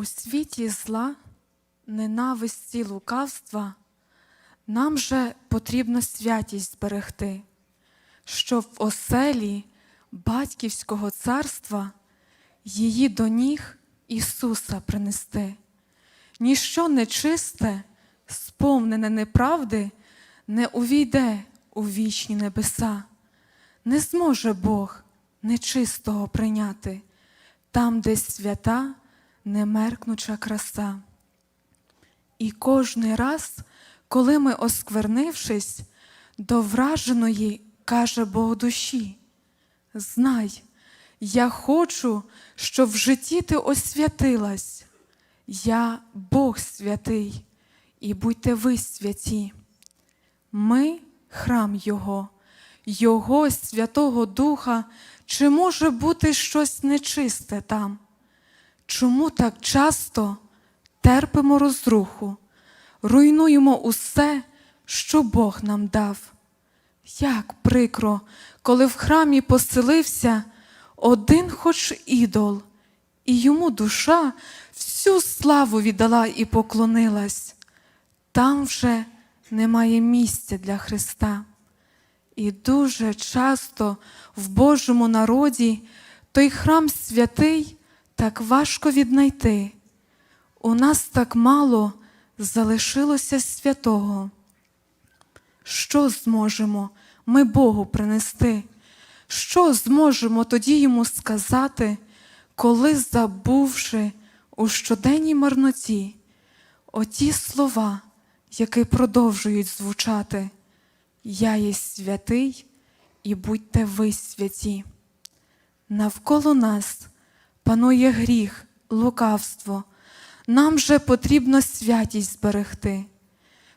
У світі зла, ненависті, лукавства нам же потрібно святість зберегти, щоб в оселі батьківського царства її до ніг Ісуса принести. Ніщо нечисте, сповнене неправди, не увійде у вічні небеса. Не зможе Бог нечистого прийняти, там, де свята, немеркнуча краса. І кожний раз, коли ми, осквернившись, до враженої каже Бог душі, знай, я хочу, щоб в житті ти освятилась. Я Бог святий, і будьте ви святі. Ми храм Його, Його Святого Духа, чи може бути щось нечисте там? Чому так часто терпимо розруху, руйнуємо усе, що Бог нам дав? Як прикро, коли в храмі поселився один хоч ідол, і йому душа всю славу віддала і поклонилась. Там вже немає місця для Христа. І дуже часто в Божому народі той храм святий так важко віднайти. У нас так мало залишилося святого. Що зможемо ми Богу принести? Що зможемо тоді йому сказати, коли, забувши у щоденній марноті оті слова, які продовжують звучати? Я є святий, і будьте ви святі. Навколо нас панує гріх, лукавство. Нам же потрібно святість зберегти,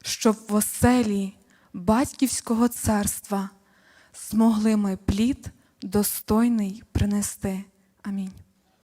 щоб в оселі батьківського царства змогли ми плід достойний принести. Амінь.